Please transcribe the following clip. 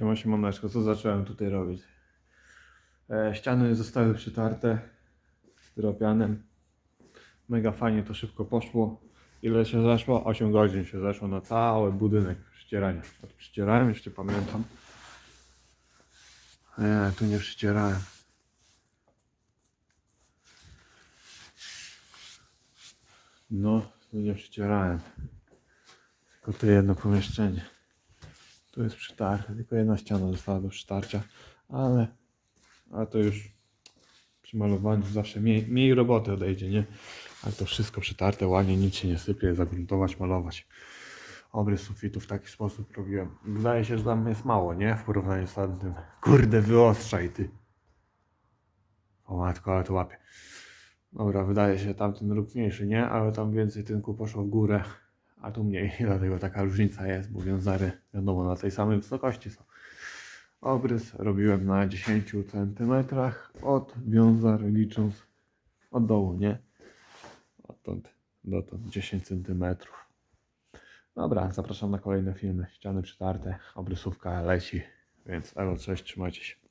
Siema, siemaneczko, co zacząłem tutaj robić? E, ściany zostały przytarte styropianem. Mega fajnie to szybko poszło. Ile się zeszło? 8 godzin się zeszło na cały budynek przycierania. Przycierałem, jeszcze pamiętam. Nie, tu nie przycierałem. No, tu nie przycierałem. Tylko to jedno pomieszczenie. Tu jest przytarte, tylko jedna ściana została do przytarcia, ale, ale to już przy malowaniu zawsze mniej, mniej roboty odejdzie, nie? Ale to wszystko przytarte, ładnie, nic się nie sypie, zagruntować, malować. Obrys sufitu w taki sposób robiłem. Wydaje się, że tam jest mało, nie? W porównaniu z tamtym. Kurde, wyostrzaj ty. O matko, ale to łapie. Dobra, wydaje się tamten równiejszy, nie? Ale tam więcej tynku poszło w górę, a tu mniej. Dlatego taka różnica jest, bo wiązary wiadomo na tej samej wysokości są. Obrys robiłem na 10 cm od wiązar licząc od dołu, nie? Odtąd dotąd 10 cm. Dobra, zapraszam na kolejne filmy. Ściany przytarte, obrysówka leci, więc elo, cześć, trzymajcie się.